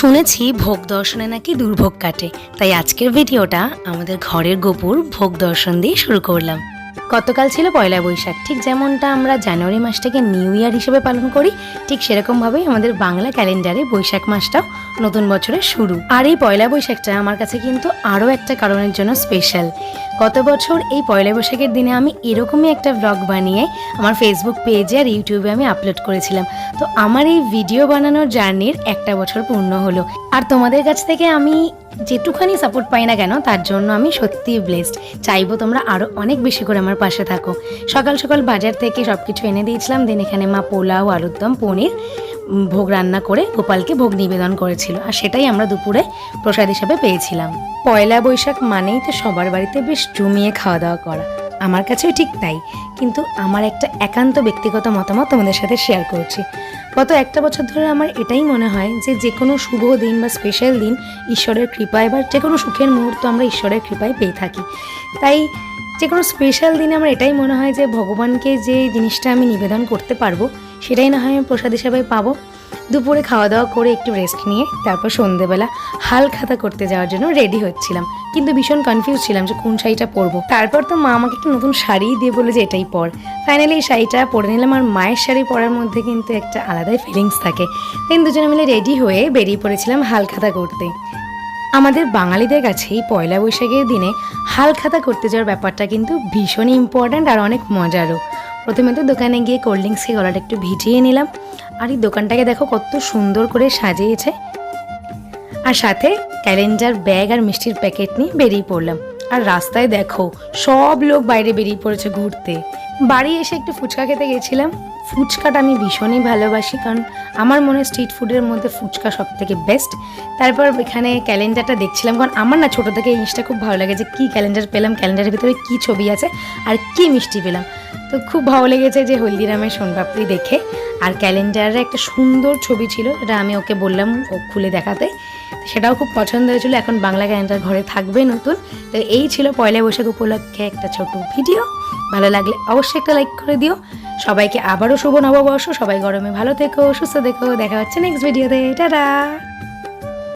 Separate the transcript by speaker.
Speaker 1: শুনেছি ভোগ দর্শনে নাকি দুর্ভোগ কাটে। তাই আজকের ভিডিওটা আমাদের ঘরের গোপুর ভোগ দর্শন দিয়ে শুরু করলাম। গতকাল ছিল পয়লা বৈশাখ। ঠিক যেমনটা আমরা জানুয়ারি মাসটাকে নিউ ইয়ার হিসেবে পালন করি, ঠিক সেরকমভাবেই আমাদের বাংলা ক্যালেন্ডারে বৈশাখ মাসটাও নতুন বছরের শুরু। আর এই পয়লা বৈশাখটা আমার কাছে কিন্তু আরও একটা কারণের জন্য স্পেশাল গত বছর এই পয়লা বৈশাখের দিনে আমি এরকমই একটা ব্লগ বানিয়ে আমার ফেসবুক পেজে আর ইউটিউবে আমি আপলোড করেছিলাম। তো আমার এই ভিডিও বানানোর জার্নির একটা বছর পূর্ণ হলো। আর তোমাদের কাছ থেকে আমি যেটুখানি সাপোর্ট পাই না কেন, তার জন্য আমি সত্যিই ব্লেসড চাইব তোমরা আরও অনেক বেশি করে আমার পাশে থাকো। সকাল সকাল বাজার থেকে সব কিছু এনে দিয়েছিলাম। দেন এখানে মা পোলাও, আলুর দম, পনির ভোগ রান্না করে গোপালকে ভোগ নিবেদন করেছিল। আর সেটাই আমরা দুপুরে প্রসাদ হিসাবে পেয়েছিলাম। পয়লা বৈশাখ মানেই তো সবার বাড়িতে বেশ জমিয়ে খাওয়া দাওয়া করা। আমার কাছেও ঠিক তাই। কিন্তু আমার একটা একান্ত ব্যক্তিগত মতামত তোমাদের সাথে শেয়ার করছি। গত একটা বছর ধরে আমার এটাই মনে হয় যে যে কোনো শুভ দিন বা স্পেশাল দিন ঈশ্বরের কৃপায় বা যে কোনো সুখের মুহূর্ত আমরা ঈশ্বরের কৃপায় পেয়ে থাকি। তাই যে কোনো স্পেশাল দিনে আমার এটাই মনে হয় যে ভগবানকে যে জিনিসটা আমি নিবেদন করতে পারব, সেটাই না হয় আমি প্রসাদ হিসাবে পাবো। দুপুরে খাওয়া দাওয়া করে একটু রেস্ট নিয়ে, তারপর সন্ধেবেলা হাল খাতা করতে যাওয়ার জন্য রেডি হচ্ছিলাম। কিন্তু ভীষণ কনফিউজ ছিলাম যে কোন শাড়িটা পরবো। তারপর তো মা আমাকে একটা নতুন শাড়ি দিয়ে বলে যে এটাই পর। ফাইনালি এই শাড়িটা পরে নিলাম, আর মায়ের শাড়ি পরার মধ্যে কিন্তু একটা আলাদাই ফিলিংস থাকে। দেন দুজনে মিলে রেডি হয়ে বেরিয়ে পড়েছিলাম হাল খাতা করতে। আমাদের বাঙালিদের কাছে এই পয়লা বৈশাখের দিনে হাল খাতা করতে যাওয়ার ব্যাপারটা কিন্তু ভীষণই ইম্পর্ট্যান্ট আর অনেক মজারও। প্রথমে তো দোকানে গিয়ে কোল্ড ড্রিঙ্কসকে গলাটা একটু ভিজিয়ে নিলাম। আর এই দোকানটাকে দেখো কত সুন্দর করে সাজিয়েছে। আর সাথে ক্যালেন্ডার ব্যাগ আর মিষ্টির প্যাকেট নিয়ে বেরিয়ে পড়লাম। আর রাস্তায় দেখো সব লোক বাইরে বেরিয়ে পড়েছে ঘুরতে। বাড়ি এসে একটু ফুচকা খেতে গেছিলাম। ফুচকাটা আমি ভীষণই ভালোবাসি, কারণ আমার মনে হয় স্ট্রিট ফুডের মধ্যে ফুচকা সব থেকে বেস্ট তারপর এখানে ক্যালেন্ডারটা দেখছিলাম, কারণ আমার না ছোটো থেকে এই জিনিসটা খুব ভালো লাগে যে কী ক্যালেন্ডার পেলাম ক্যালেন্ডারের ভিতরে কী ছবি আছে, আর কী মিষ্টি পেলাম। তো খুব ভালো লেগেছে যে হলদিরামের সোনপাপড়ি দেখে। আর ক্যালেন্ডারে একটা সুন্দর ছবি ছিল এটা আমি ওকে বললাম ও খুলে দেখাতে। সেটাও খুব পছন্দ হয়েছিল। এখন বাংলা গানটা ঘরে থাকবে নতুন। তো এই ছিল পয়লা বৈশাখ উপলক্ষে একটা ছোট ভিডিও। ভালো লাগলে অবশ্যই একটা লাইক করে দিও। সবাইকে আবারও শুভ নববর্ষ। সবাই গরমে ভালো থেকো, সুস্থ থেকো। দেখা হচ্ছে নেক্সট ভিডিওতে টাটা!